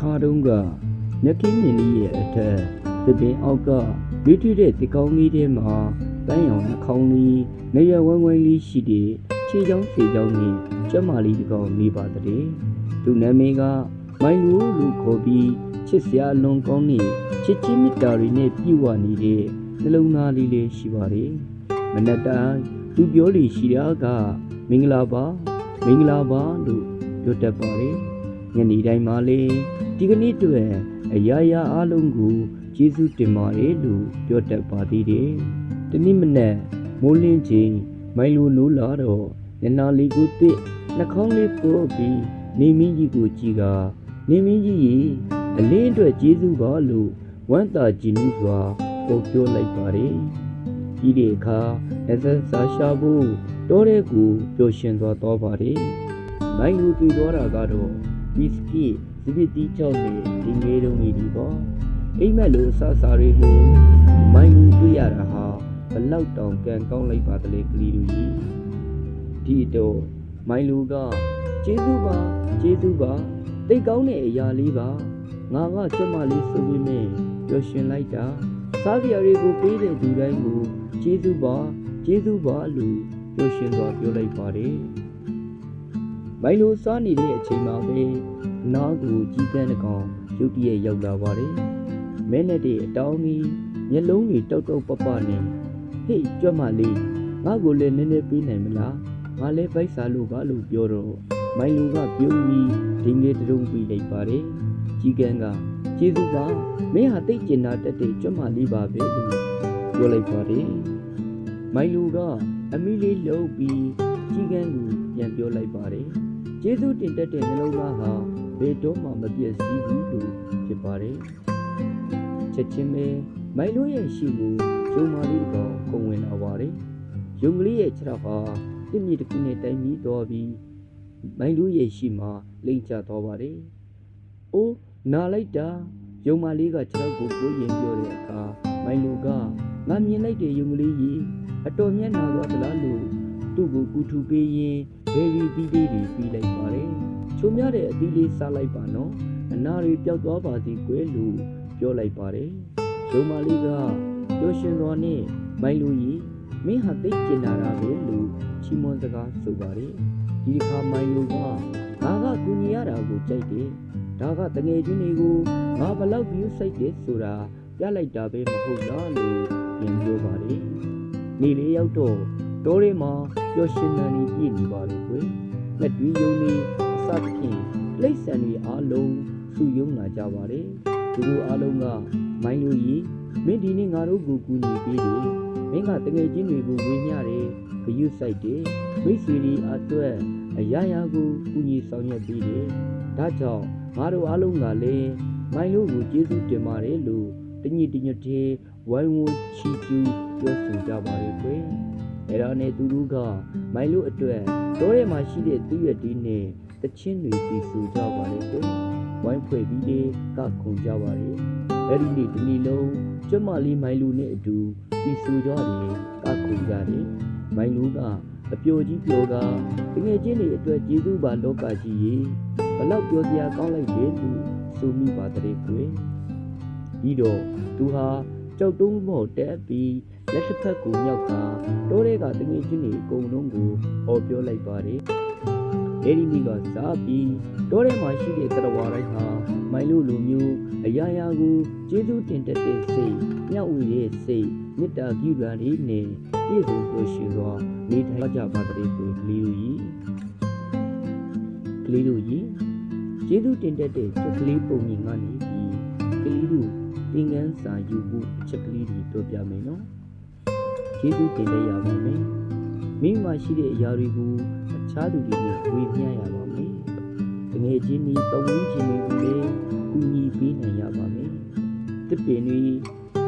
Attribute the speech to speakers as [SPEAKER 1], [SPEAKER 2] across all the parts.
[SPEAKER 1] ခါတုန်းကမြက်ခင်းမြင်ကြီးရဲ့အထက်သပင်အောက်ကရွေးထွေးတဲ့တကောင်းလေးထဲမှာတန်းရောင်နှာခေါင်းလေးနေရဝမ်းဝမ်းလေးရှိတဲ့ခြေချောင်းခြေချောင်းနဲ့ကျက်မာလေးတစ်ကောင်နေပါတဲ့သူနာမည်ကမိုင်လူလူခေါ်ပြီးချစ်စရာအလွန်ကောင်းတဲ့ချစ်ချင်းမြတ်တာတွေနဲ့ပြည့်ဝနေတဲ့နှလုံးသားလေးလေးရှိပါတယ်မနက်တိုင်းသူပြောလို့ရှိတာကမင်္ဂလာပါမင်္ဂလာပါလို့ပြောတတ်ပါတယ် ညနေတိုင်းမှလေဒီကနေ့အတွေ့အရာရာအလုံးကိုကျေးဇူးတင်ပါတယ်လို့ပြောတတ်ပါသေးတယ်။ဒီနေ့မနက်မိုးလင်းချိန်မိုင်လိုနိုးလာတော့ညနာလေးကိုတစ်နှာခေါင်းလေးပို့ပြီးနေမင်းကြီးကိုကြည့်ကနေမင်းကြီးရေအလင်းအတွက်ကျေးဇူးပါလို့ဝမ်းသာကြည်နူးစွာပို့ပြောလိုက်ပါတယ်။ဒီဒီအခါလက်ဆက်စားရှာဖို့တောတဲ့ကိုပျော်ရွှင်သွားတော့ပါတယ်။မိုင်လိုတွေ့သွားတာကတော့ ဘီစကစ်ဒီပတီချောက်နေဒီငယ်တုံးကြီးဒီပေါ့အိမ်မက်လိုအဆအစာတွေလိုမိုင်းလူတွေ့ရတာဟာဘလောက်တောင်ကံကောင်းလိုက်ပါတလေကလေးတို့ကြီးဒီတော့မိုင်းလူကကျေးဇူးပါကျေးဇူးပါတိတ်ကောင်းတဲ့အရာလေးပါငါကကျမလေးဆိုပြီးမြင်ပျော်ရွှင်လိုက်တာစားကြရတွေကိုပေးတဲ့သူတိုင်းကိုကျေးဇူးပါကျေးဇူးပါလို့ပျော်ရွှင်စွာပြောလိုက်ပါတယ် မိုင်းလူစားနေတဲ့အချိန်မှာပဲနားကိုကြီးကန်းတစ်ကောင်ရုတ်တရက်ရောက်လာပါတယ်။မဲနဲ့တဲ့အတောင်းကြီးမျက်လုံးတွေတောက်တောက်ပပနဲ့ဟေ့ကြွက်မလေးငါ့ကိုလည်းနည်းနည်းပေးနိုင်မလား။ငါလည်းပိုက်စားလို့ပါလို့ပြောတော့မိုင်လူကပြုံးပြီးဒင်းလေးတုံးပြီးလိုက်ပါတယ်။ကြီးကန်းကကျေးဇူးပါမင်းဟာတိတ်ကျင်နာတက်တဲ့ကြွက်မလေးပါပဲလို့ပြောလိုက်ပါတယ်။မိုင်လူကအမီလေးလှုပ်ပြီးကြီးကန်းကိုပြန်ပြောလိုက်ပါတယ်။ ကျေးဇူးတင်တတ်တဲ့နှလုံးသားဟာဘယ်တော့မှမပြည့်စည်ဘူးလို့ဖြစ်ပါတယ်။ချက်ချင်းပဲမိုင်လို့ရဲ့ရှိကိုဂျုံမာလေးကခုံဝင်လာပါတယ်။ယုံကလေးရဲ့ခြေထောက်ဟာတစ်မြေတစ်ခုနဲ့တိုင်ပြီးတော့ပြီးမိုင်လို့ရဲ့ရှိမှလိမ့်ချသွားပါတယ်။အိုးနာလိုက်တာယုံမာလေးကခြေထောက်ကိုကိုရင်ပြောတဲ့အခါမိုင်လူကငါမြင်လိုက်တဲ့ယုံကလေးကြီးအတော်မျက်နာသွားသလားလို့သူ့ကိုကူထူပေးရင် ဘယ်ရီတီးလေးတွေပြီးလိုက်ပါတယ်။ချုံမြတဲ့အသီးလေးစားလိုက်ပါနော်။အနာတွေပျောက်သွားပါစေကွယ်လို့ပြောလိုက်ပါတယ်။ရုံမာလေးကပျော်ရွှင်စွာနဲ့မိုင်လူကြီးမင်းဟာသိကျင်လာတာပဲလို့ချီးမွမ်းစကားဆိုပါတယ်။ဒီတစ်ခါမိုင်လူကငါကကူညီရတာကိုကြိုက်တယ်။ဒါကတငယ်ချင်းတွေကိုငါဘလောက်ပြီးစိတ်တယ်ဆိုတာပြလိုက်တာပဲမဟုတ်လားလို့ပြန်ပြောပါတယ်။နေလေးရောက်တော့ တိုးရီမှာပျော်ရွှင်နေပြည့်နေပါလေကွယ်။လက်တွေးယုံနေအစသဖြင့်လိမ့်ဆန်တွေအားလုံးစုယုံလာကြပါတယ်။သူတို့အားလုံးကမိုင်းလူကြီးမင်းဒီနေ့ငါတို့ကိုကူညီပေးတယ်။မင်းကတငယ်ချင်းတွေကိုဝေမျှတယ်။ဂယုစိုက်တယ်။မိတ်ဆွေတွေအတွက်အရာရာကိုကူညီဆောင်ရွက်ပေးတယ်။ဒါကြောင့်ငါတို့အားလုံးကလည်းမိုင်းလူကိုကျေးဇူးတင်ပါတယ်လို့တညီတညွတ်သေးဝိုင်းဝန်းချီးကျူးပြောဆိုကြပါလေကွယ်။ အဲဒါနဲ့သူတို့ကမိုင်းလူအတွက်တိုးရဲမှာရှိတဲ့သူ့ရဲ့ဒီနဲ့တချင်းတွေတီးဆူကြပါလေကွယ်ဝိုင်းဖွဲ့ပြီးလေကခုန်ကြပါလေအဲ့ဒီနေ့ဒီနေ့လုံးကျွတ်မလေးမိုင်လူနဲ့အတူတီးဆူကြတယ်ကခုန်ကြတယ်မိုင်လူကအပျော်ကြီးပျော်ကတငယ်ချင်းတွေအတွက်ကျေးဇူးပါလောကကြီးရေဘလောက်ပြောစရာကောင်းလိုက်လေလို့ဆိုမိပါတဲ့ကွယ်ဒီတော့သူဟာကြောက်တုံးမော့တက်ပြီး လက်တစ်ဖက်ကိုမြောက်ကတိုးတဲ့ကတငယ်ချင်းတွေအကုန်လုံးကိုဟောပြောလိုက်ပါတယ်အဲဒီနေ့ကစားပြီးတောထဲမှာရှိတဲ့တရဝါတိုင်းဟာမိုင်လို့လိုမျိုးအရာရာကိုကျေးဇူးတင်တတ်တဲ့စိတ်မျှဝေတဲ့စိတ်မေတ္တာပြုရာလေးနဲ့ပြည့်စုံလို့ရှိသောနေထိုင်ကြပါတဲ့ကိုကလေးတို့ကြီးကလေးတို့ကြီးကျေးဇူးတင်တတ်တဲ့ချက်ကလေးပုံမြင်ကနေပြီးကလေးတို့သင်ခန်းစာယူဖို့အချက်ကလေးတွေပြောပြမယ်နော် ကျေးဇူးတင်တတ်ရပါမယ်မိမရှိတဲ့အရာတွေကိုအခြားသူတွေနဲ့ဝေမျှရပါမယ်။တငယ်ချင်းဒီပတ်ဝန်းကျင်တွေကိုလည်းကူညီပေးနိုင်ရပါမယ်။တစ်ပင်တွေ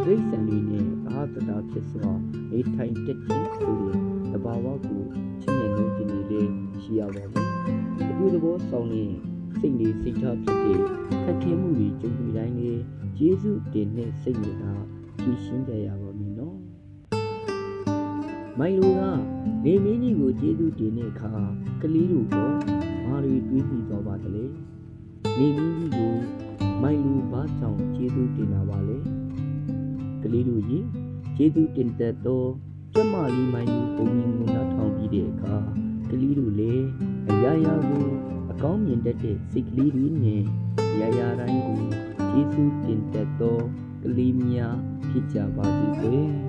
[SPEAKER 1] ဒိဋ္ဌံတွေနဲ့အာသတာဖြစ်စွာနေထိုင်တတ်ခြင်းဆိုတဲ့တဘာဝကိုချင်းနဲ့နေခြင်းတွေလည်းရှိရပါမယ်။အပြုသဘောဆောင်တဲ့စိတ်တွေစိတ်ထားဖြစ်တဲ့ခက်ခဲမှုတွေကြုံတွေ့တိုင်းလည်းယေရှုတင်တဲ့စိတ်နဲ့သာဖြည့်ရှင်းကြရပါမယ်နော်။ မိုင်လိုကနေမင်းကြီးကိုကျေးဇူးတင်တဲ့အခါကလေးတို့တော့ဘာတွေတွေးပြီးတော့ပါသလဲနေမင်းကြီးကိုမိုင်လူဘာကြောင့်ကျေးဇူးတင်တာပါလဲကလေးတို့ရေကျေးဇူးတင်တတ်သောကျမလေးမိုင်လူဘုံမြင်ကိုနားထောင်ပြီးတဲ့အခါကလေးတို့လည်းအရာရာကိုအကောင်းမြင်တတ်တဲ့စိတ်ကလေးတွေနဲ့အရာရာတိုင်းကိုကျေးဇူးတင်တတ်သောကလေးများဖြစ်ကြပါစေကွယ်